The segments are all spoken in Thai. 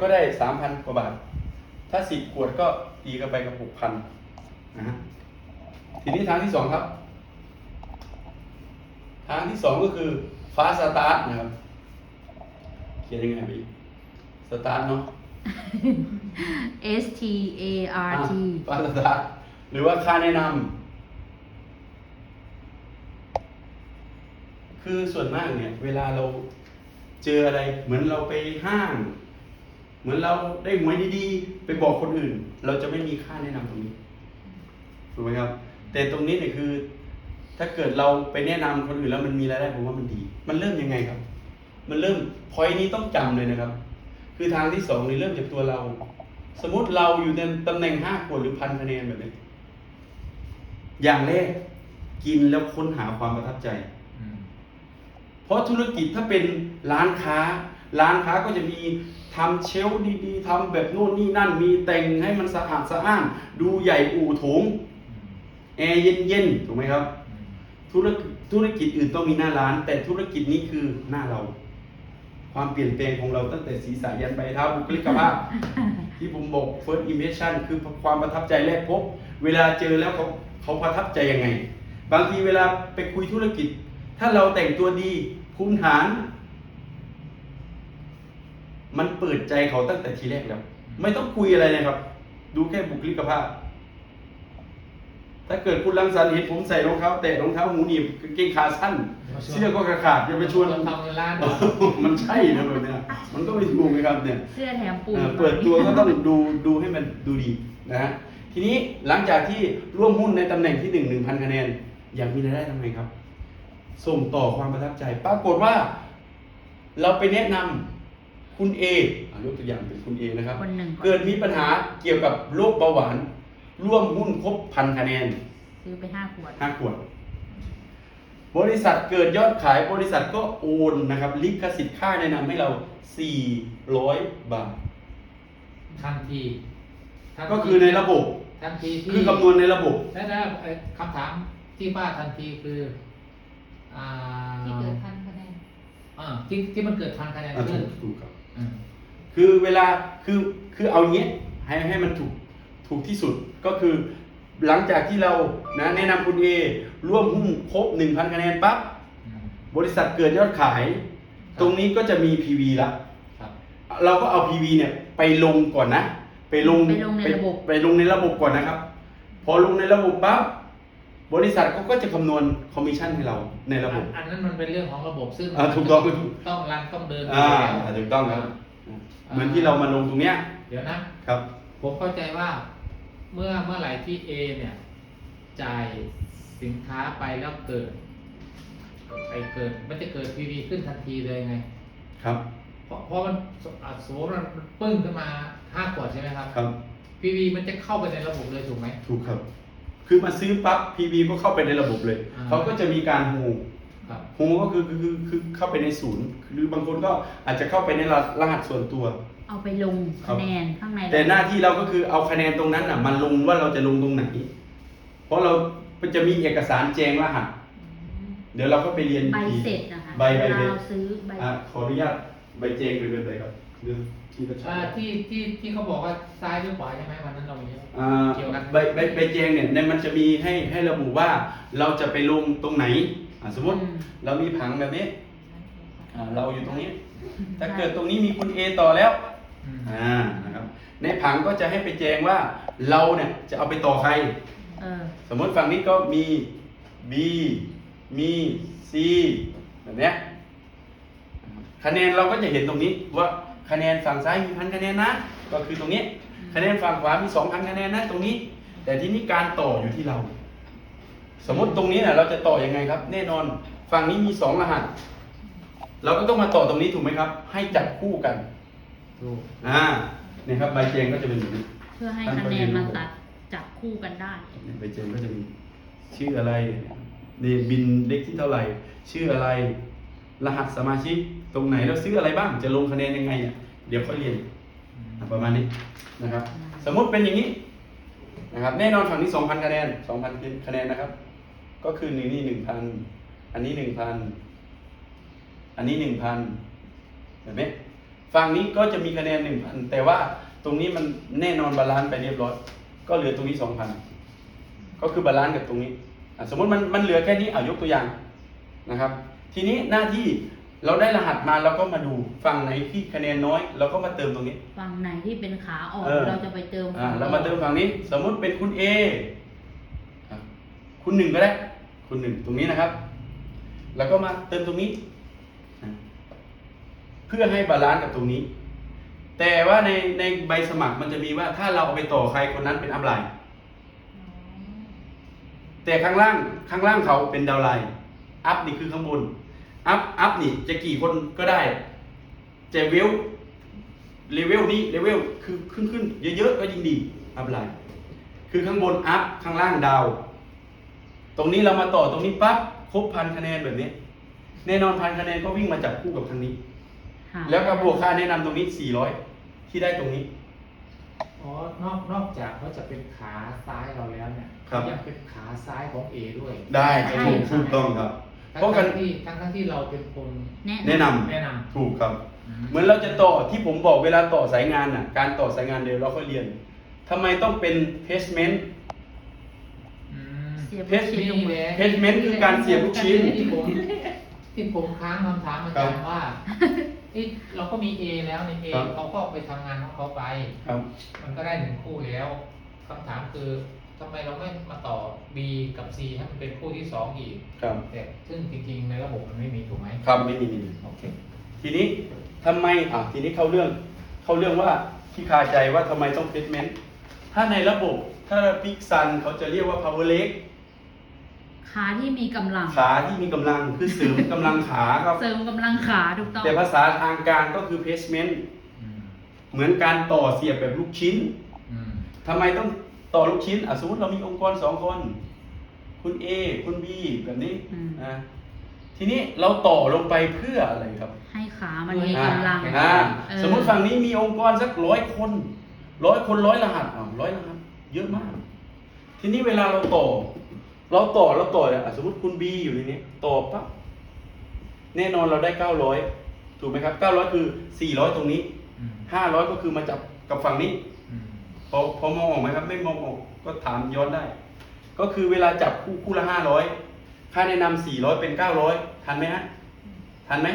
ก็ได้สามพันกว่าบาท ถ้าสิบขวดก็ตีกันไปกับหกพันนะฮะทีนี้ทางที่สองครับ ทางที่สองก็คือฟ้าสตาร์ทนะครับ เขียนยังไงพี่สตาร์ทเนาะ S T A R T ฟ้าสตาร์ทหรือว่าค่าแนะนำคือส่วนมากเนี่ย เวลาเราเจออะไรเหมือนเราไปห้าง เหมือนเราได้หวยดีๆ ไปบอกคนอื่น เราจะไม่มีค่าแนะนำตรงนี้ถูกไหมครับ แต่ตรงนี้เนี่ยคือ ถ้าเกิดเราไปแนะนำคนอื่นแล้วมันมีรายได้ผมว่ามันดี มันเริ่มยังไงครับ มันเริ่มพอยนี้ต้องจำเลยนะครับ คือทางที่สองนี่เริ่มจากตัวเรา สมมติเราอยู่ในตำแหน่งห้าขวดหรือพันคะแนนแบบนี้อย่างแรกกินแล้วค้นหาความประทับใจอืมเพราะธุรกิจถ้าเป็นร้านค้า ร้านค้าก็จะมีทำเชลฟ์ดีๆทำแบบโน่นนี่นั่นมีแต่งให้มันสะอาดสะอ้านดูใหญ่อู่โถงอืมแอร์เย็นๆถูกไหมครับอืมธุรกิจธุรกิจอื่นต้องมีหน้าร้าน แต่ธุรกิจนี้คือหน้าเรา ความเปลี่ยนแปลงของเราตั้งแต่ศีรษะยันใบเท้าบุคลิกภาพที่ผมบอก first impression คือความประทับใจแรกพบ เวลาเจอแล้วเขาเขาประทับใจยังไง บางทีเวลาไปคุยธุรกิจ ถ้าเราแต่งตัวดี ภูมิฐาน มันเปิดใจเขาตั้งแต่ทีแรกแล้ว ไม่ต้องคุยอะไรนะครับ ดูแค่บุคลิกภาพ ถ้าเกิดคุณรังสรรค์เห็นผมใส่รองเท้าแตะรองเท้าหูหนีบกางเกงขาสั้น เสื้อก็ขาดจะไปชวนทำเงินล้านมันใช่นะแบบเนี้ยมันก็ไม่ถูกไหมครับเนี่ยเสื้อแถมปูเอ่อเปิดตัวก็ต้องดูดูให้มันดูดีนะฮะทีนี้หลังจากที่ร่วมหุ้นในตำแหน่งที่หนึ่งหนึ่งพันคะแนน อยากมีรายได้ทำไงครับ ส่งต่อความประทับใจ ปรากฏว่า เราไปแนะนำ คุณเออะยกตัวอย่างเป็นคุณเอนะครับ คนหนึ่งเกิดมีปัญหาเกี่ยวกับโรคเบาหวาน ร่วมหุ้นครบพันคะแนนซื้อไปห้าขวด ห้าขวด บริษัทเกิดยอดขายบริษัทก็โอนนะครับ ลิขสิทธิ์ค่าแนะนำให้เรา 400 บาท ทันทีทันทีก็คือในระบบ ทันทีที่คือคำนวณในระบบ แล้วแล้วเอ่อคำถามที่ว่าทันทีคืออ่าที่เกิดพันคะแนนอ่าที่ที่มันเกิดพันคะแนนอะถูขึ้นกถูกครับอืม คือเวลาคือคือเอาเงี้ยให้ให้มันถูกถูกที่สุดก็คือหลังจากที่เรานะแนะนำคุณเอร่วมหุ้นครบ 1,000 คะแนนปั๊บอืมบริษัทเกิดยอดขาย ตรงนี้ก็จะมี PV ละครับเราก็เอา PV เนี่ยไปลงก่อนนะ ไปลงไปลงในระบบไปลงในระบบก่อนนะครับ พอลงในระบบปั๊บ บริษัทเขาก็จะคำนวณคอมมิชชั่นให้เราในระบบอันนั้นมันเป็นเรื่องของระบบซึ่งอ่าถูกต้องต้องรันต้องเดินอ่ายู่แล้วถูกต้องครับ เหมือนที่เรามาลงตรงเนี้ย เดี๋ยวนะครับ ผมเข้าใจว่าเมื่อเมื่อไหร่ที่ A เนี่ย จ่ายสินค้าไปแล้วเกิดไอเกิดมันจะเกิด PV ขึ้นทันทีเลยไง ครับ เพราะเพราะมันอะสมมติมันปึ้งขึ้นมาห้าขวดใช่ไหมครับครับ PV มันจะเข้าไปในระบบเลยถูกไหมถูกครับ คือมาซื้อปั๊บ PV ก็เข้าไปในระบบเลย อ่า เขาก็จะมีการฮูครับฮูก็คือคือคือคือเข้าไปในศูนย์ หรือบางคนก็อาจจะเข้าไปในรหัสส่วนตัว เอาไปลงคะแนนข้างในแต่หน้าที่เราก็คือเอาคะแนนตรงนั้นอะมาลงว่าเราจะลงตรงไหน เพราะเรามันจะมีเอกสารแจงรหัส เดี๋ยวเราก็ไปเรียนใบอีกเสร็จนะคะใบใบเวลาเสร็จ เราซื้อใบ อะขออนุญาตใบแจงเป็นอะไรครับ เรื่องที่ประชาอ่าที่ที่ที่เขาบอกว่าซ้ายหรือขวาใช่ไหมวันนั้นเราเยอะอ่าเกี่ยวกัน ใบใบใบแจงเนี่ยในมันจะมีให้ให้ระบุว่าเราจะไปลงตรงไหนอะสมมติอืมเรามีผังแบบนี้อ่าเราอยู่ตรงนี้ ถ้าเกิดตรงนี้มีคุณ A ต่อแล้วอืมอ่านะครับในผังก็จะให้ไปแจงว่าเราเนี่ยจะเอาไปต่อใคร เออสมมติฝั่งนี้ก็มี B มี C แบบเนี้ยคะแนนเราก็จะเห็นตรงนี้ว่า คะแนนฝั่งซ้ายมีพันคะแนนนะ ก็คือตรงนี้คะแนนฝั่งขวามีสองพันคะแนนนะตรงนี้ แต่ที่นี้การต่ออยู่ที่เรา สมมติตรงนี้เนี่ยเราจะต่อยังไงครับ แน่นอนฝั่งนี้มีสองรหัส เราก็ต้องมาต่อตรงนี้ถูกไหมครับ ให้จับคู่กันถูกอ่าเนี่ยครับใบแจงก็จะเป็นแบบนี้เพื่อให้คะแนนมันตัดจับคู่กันได้เนี่ยใบแจงก็จะมีชื่ออะไรนี่บินเล็กที่เท่าไหร่ ชื่ออะไร รหัสสมาชิก ตรงไหนแล้วซื้ออะไรบ้าง จะลงคะแนนยังไงอะเดี๋ยวค่อยเรียนอะประมาณนี้นะครับ สมมุติเป็นอย่างนี้นะครับ แน่นอนฝั่งนี้สองพันคะแนนสองพันคะแนนนะครับ ก็คือหนึ่งนี่หนึ่งพันอันนี้หนึ่งพันอันนี้หนึ่งพันแบบนี้ฝั่งนี้ก็จะมีคะแนนหนึ่งพันแต่ว่าตรงนี้มันแน่นอนบาลานซ์ไปเรียบร้อย ก็เหลือตรงนี้สองพันก็คือบาลานซ์กับตรงนี้อะสมมติมันมันเหลือแค่นี้เอายกตัวอย่างนะครับ ทีนี้หน้าที่ เราได้รหัสมาเราก็มาดูฝั่งไหนที่คะแนนน้อยเราก็มาเติมตรงนี้ ฝั่งไหนที่เป็นขาออกเออ เราจะไปเติมอ่าฝั่งเรามาเติมฝั่งนี้ สมมุติเป็นคุณ A อะคุณหนึ่งก็ได้ คุณหนึ่งตรงนี้นะครับ แล้วก็มาเติมตรงนี้อะเพื่อให้บาลานซ์กับตรงนี้ แต่ว่าในในใบสมัครมันจะมีว่าถ้าเราเอาไปต่อใครคนนั้นเป็นอัพไลน์ แต่ข้างล่างข้างล่างเขาเป็นดาวน์ไลน์ อัพนี่คือข้างบน อัพอัพนี่จะกี่คนก็ได้แต่เวลเลเวลนี้เลเวลคือขึ้นขึ้นเยอะๆก็ยิ่งดีอัพไลน์คือข้างบนอัพข้างล่างดาว ตรงนี้เรามาต่อตรงนี้ปั๊บครบพันคะแนนแบบนี้ แน่นอนพันคะแนนก็วิ่งมาจับคู่กับทางนี้ค่ะแล้วก็บวกค่าแนะนำตรงนี้ 400 ที่ได้ตรงนี้ อ๋อ นอกนอกจากเขาจะเป็นขาซ้ายเราแล้วเนี่ยครับยังเป็นขาซ้ายของเอด้วย ได้ครับถูกถูกต้องครับทั้ง เพราะกัน ทั้งที่ทั้งทั้งที่เราเป็นคนแนะแนะนแนะนถูกครับำเหมือนเราจะต่อที่ผมบอกเวลาต่อสายงานน่ะ การต่อสายงานเดี๋ยวเราค่อยเรียนทำไมต้องเป็น placement อืมเสียบเพชรลูกชิ้นลงมา placement คือการเสียบลูกชิ้น ที่ผมที่ผมค้างคำถามอาจารย์ว่าเอ๊ะเราก็มี A แล้วใน A ครับ เขาก็ไปทำงานของเขาไป ครับ มันก็ได้หนึ่งคู่แล้วคำถามคือ ทำไมเราไม่มาต่อ B กับ C ให้มันเป็นคู่ที่สองอีกครับแต่ซึ่งจริงๆในระบบมันไม่มีถูกไหมครับไม่มี โอเค ทีนี้ทำไมอะทีนี้เข้าเรื่องเข้าเรื่องว่าที่คาใจว่าทำไมต้อง placement ถ้าในระบบถ้าพิกซันเขาจะเรียกว่า power leg ขาที่มีกำลัง ขาที่มีกำลังคือเสริมกำลังขาครับ เสริมกำลังขาถูกต้อง แต่ภาษาทางการก็คือ placement อืมเหมือนการต่อเสียบแบบลูกชิ้นอืมทำไมต้อง ต่อลูกชิ้นอะสมมติเรามีองค์กรสองคน คุณ A คุณ B แบบนี้อืม นะทีนี้เราต่อลงไปเพื่ออะไรครับให้ขามันมีกำลังอ่าเออสมมติฝั่งนี้มีองค์กรสักร้อยคนร้อยคนร้อยรหัสอะร้อยรหัสเยอะมาก ทีนี้เวลาเราต่อ เราต่อเราต่อเนี่ยอะสมมติคุณ B อยู่ในนี้ต่อปั๊บแน่นอนเราได้เก้าร้อยถูกไหมครับเก้าร้อยคือสี่ร้อยตรงนี้ อืมห้าร้อยก็คือมาจับกับฝั่งนี้อืม พอพอมองออกไหมครับไม่มองออกก็ถามย้อนได้ ก็คือเวลาจับคู่คู่ละห้าร้อยค่าแนะนำสี่ร้อยเป็นเก้าร้อยทันไหมฮะทันไหม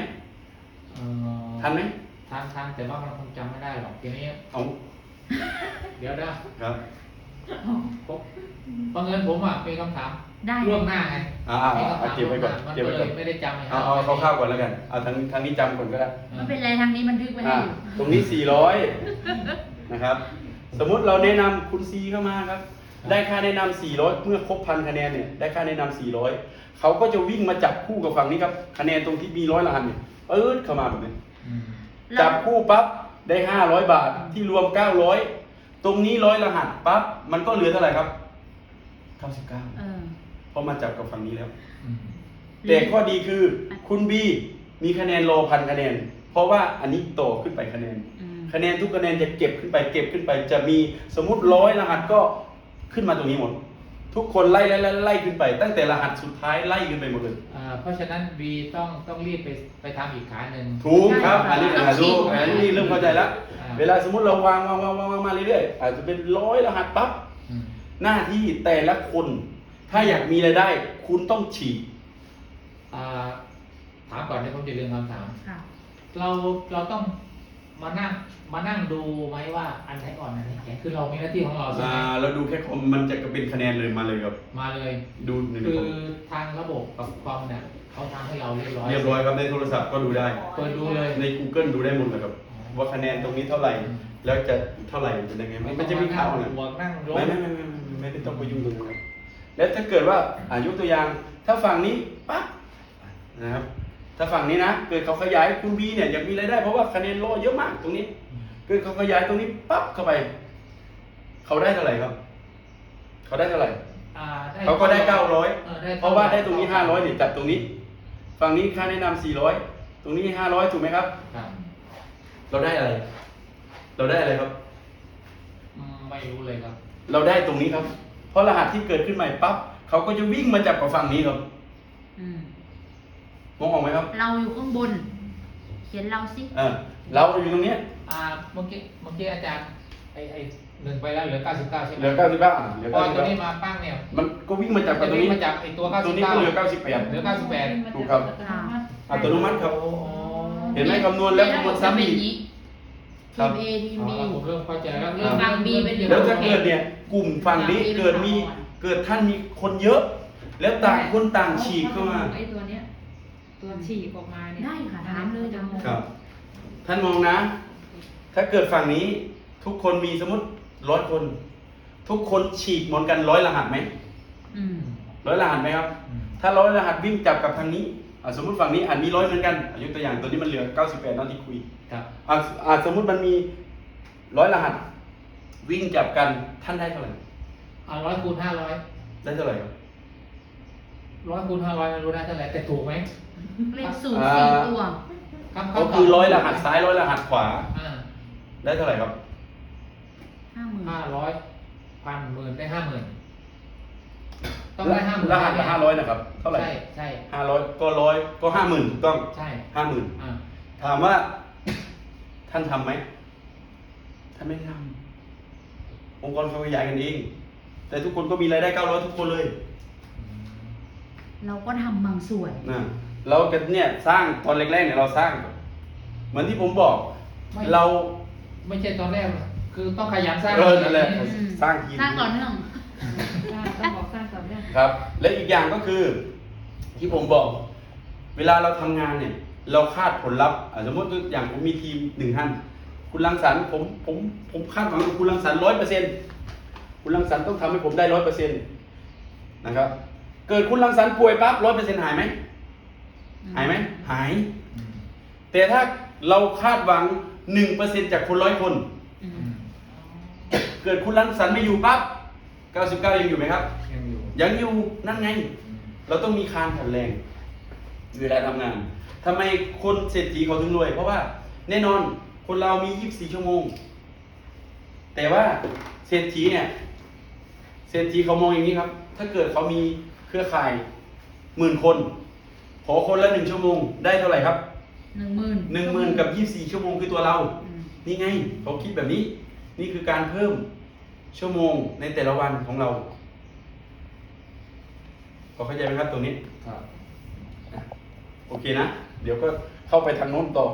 เอ่อทันไหมทันทันแต่ว่ามันคงจำไม่ได้หรอกทีนี้เอาเดี๋ยวนะครับผมบังเอิญผมอะมีคำถามได้ล่วงหน้าไงอ่าอ่ามีเอาคำถามเก็บไว้ก่อนล่วงหามันเก็บก็ไว้เลก่อนยไม่ได้จำไงเอาเอาเอาคร่าวๆก่อนแล้วกันเอาทางทางนี้จำก่อนก็ได้ ไม่เป็นไรทางนี้บันทึกไว้ให้อ่าอยู่ตรงนี้สี่ร้อยนะครับ สมมุติเราแนะนำคุณซีเข้ามาครับ ได้ค่าแนะนำ400 เมื่อครบพันคะแนนเนี่ยได้ค่าแนะนำ400 เขาก็จะวิ่งมาจับคู่กับฝั่งนี้ครับคะแนนตรงที่มีร้อยละหันเนี่ยปื๊ดเข้ามาแบบนี้อืมจับคู่ปั๊บได้ห้าร้อยบาทที่รวมเก้าร้อยตรงนี้ร้อยรหัสปั๊บมันก็เหลือเท่าไหร่ครับเก้าสิบเก้าเออเพราะมาจับกับฝั่งนี้แล้วอืมแต่ข้อดีคือคุณบีมีคะแนนรอพันคะแนน เพราะว่าอันนี้โตขึ้นไปคะแนนอืม คะแนนทุกคะแนนจะเก็บขึ้นไปเก็บขึ้นไป จะมีสมมติร้อยรหัสก็ขึ้นมาตรงนี้หมด ทุกคนไล่ไล่ไล่ไล่ขึ้นไป ตั้งแต่รหัสสุดท้ายไล่ขึ้นไปหมดเลยอ่าเพราะฉะนั้น B ต้องต้องรีบไปไปทำอีกขาหนึ่ง ถูกครับใช่อันนี้ต้อ่าองฉีถูกกอันนี้เริ่มเข้าใจแล้วอ่า เวลาสมมติเราวางวางวางวางวางมาเรื่อยๆอาจจะเป็นร้อยรหัสปั๊บ อืมหน้าที่แต่ละคน ถ้าอยากมีรายได้ คุณต้องฉีกอ่าถามก่อนที่ผมจะเรียนคำถาม ค่ะ เราเราต้อง มานั่งมานั่งดูไหมว่าอันไหนอ่อนอันไหนแข็งคือเรามีหน้าที่ของเราใช่อ่าไหมเราดูแค่คอมมันจะเป็นคะแนนเลยมาเลยครับ มาเลย ดูหนึ่งคืคออมทางระบบกับคอมเนี่ยเขาทำให้เราเรียบร้อยเรียบร้อยครับในโทรศัพท์ก็ดูได้ เปิดดูเลย ใน Google ดูได้หมดเลยครับ ว่าคะแนนตรงนี้เท่าไหร่ แล้วจะเท่าไหร่เป็นยังไงมันมันจะมีข่าวนะบวกนั่งลบไม่ไม่ไม่ไม่ไม่ไม่ได้ต้องไปยุ่งตรงนั้นครับแล้วถ้าเกิดว่าอายุตัวอย่าง ถ้าฝั่งนี้ปั๊บนะครับ ถ้าฝั่งนี้นะเกิดเขาขยายคุณบีเนี่ยอยากมีรายได้เพราะว่าคะแนนรอเยอะมากตรงนี้ เกิดเขาขยายตรงนี้ปั๊บเข้าไป เขาได้เท่าไหร่ครับ เขาได้เท่าไหร่อ่าด้เขาก็ได้เก้าร้อยออได้เพราะว่าได้ตรงนี้ห้าร้อยเนี่ยจับตรงนี้ ฝั่งนี้ค่าแนะนำสี่ร้อยตรงนี้ห้าร้อยถูกไหมครับ ครับเราได้อะไร เราได้อะไรครับ อืมไม่รู้เลยครับ เราได้ตรงนี้ครับ เพราะรหัสที่เกิดขึ้นใหม่ปั๊บเขาก็จะวิ่งมาจับกับฝั่งนี้ครับ อืม มองออกไหมครับ เราอยู่ข้างบน เขียนเราสิเออเราอยู่ตรงเนี้ยอ่าเมื่อกี้เมื่อกี้อาจารย์ไอไอหนึ่งไปแล้วเหลือ 99 ใช่ไหมเหลือเก้าสิบเก้าเหลือพอเก้าสิบตัวเก้านี้มาปั้งเนี่ยมันก็วิ่งมาจากกับตัวนี้มาจากไอตัว99ตัวนี้ก็เหลือเก้าสิบแปด เหลือ 98 ถูกครับ อัตโนมัติครับเห็นไหมคำนวณแล้วคำนวณซ้ำอีกทีครัมบ A ทีมอ๋อ B ผมเริ่มเข้าใจแล้วเริ่มฟัง B เป็นแล้วถ้าเกิดเนี่ยกลุ่มฝั่งนี้เกิดมีเกิดท่านมีคนเยอะ แล้วต่างคนต่างฉีกเข้ามา ไอ้ตัวเนี้ย ตัวฉีกออกมาเนี่ยได้ค่ะถามเลยจะงงครับ ท่านมองนะ ถ้าเกิดฝั่งนี้ทุกคนมีสมมติร้อยคน ทุกคนฉีกเหมือนกันร้อยรหัสไหมอืมร้อยรหัสไหมครับอืมถ้าร้อยรหัสวิ่งจับกับทางนี้อะสมมติฝั่งนี้อาจมีร้อยเหมือนกันอะยกตัวอย่างตัวนี้มันเหลือ 98นาทีคุยครับอะอะสมมุติมันมีร้อยรหัส วิ่งจับกันท่านได้เท่าไหร่ เอาร้อยคูณห้าร้อยได้เท่าไหร่ครับ ร้อยคูณห้าร้อยไม่รู้ได้เท่าไหร่แต่ถูกไหมเลขสูตรสี่ตัวครับก็คือร้อยรหัสซ้ายร้อยรหัสขวา อ่าได้เท่าไหร่ครับ ห้าหมื่นห้าร้อยพันหมื่นได้ห้าหมื่นต้องได้ห้าหมื่นรหัสละห้าร้อยนะครับ เท่าไหร่ใช่ใช่ห้าร้อยก็ร้อยก็ห้าหมื่นถูกต้องใช่ห้าหมื่นอ่าถามว่า ท่านทำไหมท่านไม่ได้ทำองค์กรเขาขยายกันเอง แต่ทุกคนก็มีรายได้เก้าร้อยทุกคนเลย เราก็ทำบางส่วน นะเราก็เนี่ยสร้างตอนแรกๆเนี่ยเราสร้าง เหมือนที่ผมบอกเราไม่ใช่ตอนแรกนะคือต้องขยันสร้าง เออนั่นแหละอืม สร้างทีม สร้างต่อเนื่อง ต้องบอกสร้างต่อเนื่อง ครับและอีกอย่างก็คือที่ผมบอก เวลาเราทำงานเนี่ย เราคาดผลลัพธ์อะสมมติอย่างผมมีทีมหนึ่งท่านคุณรังสรรค์ผมผมผมคาดหวังกับคุณรังสรรค์ร้อยเปอร์เซ็นต์คุณรังสรรค์ต้องทำให้ผมได้ร้อยเปอร์เซ็นต์นะครับ เกิดคุณรังสรรค์ป่วยปั๊บร้อยเปอร์เซ็นต์หายไหมหายไหมหายอืมแต่ถ้าเราคาดหวังหนึ่งเปอร์เซ็นต์จากคนร้อยคนอือืมมเกิดคุณรังสรรค์ไม่อยู่ปั๊บเก้าสิบเก้ายังอยู่ไหมครับ ยังอยู่ยังอยู่นั่นไงอืมเราต้องมีคานแข็งแรงเวลาทำงานทำไมคนเศรษฐีเขาถึงรวย เพราะว่าแน่นอนคนเรามี24ชั่วโมง แต่ว่าเศรษฐีเนี่ยเศรษฐีเขามองอย่างนี้ครับ ถ้าเกิดเขามีเค รือข่ายหมื่นคน ขอคนละหนึ่งชั่วโมง ได้เท่าไหร่ครับหนึ่งหมื่นหนึ่งหมื่นกับยี่สี่ชั่วโมงคือตัวเราอืมนี่ไงเขาคิดแบบนี้ นี่คือการเพิ่มชั่วโมงในแต่ละวันของเราพอเข้าใจไหมครับตรงนี้ ครับ โอเคนะ เดี๋ยวก็เข้าไปทางโน้นต่อ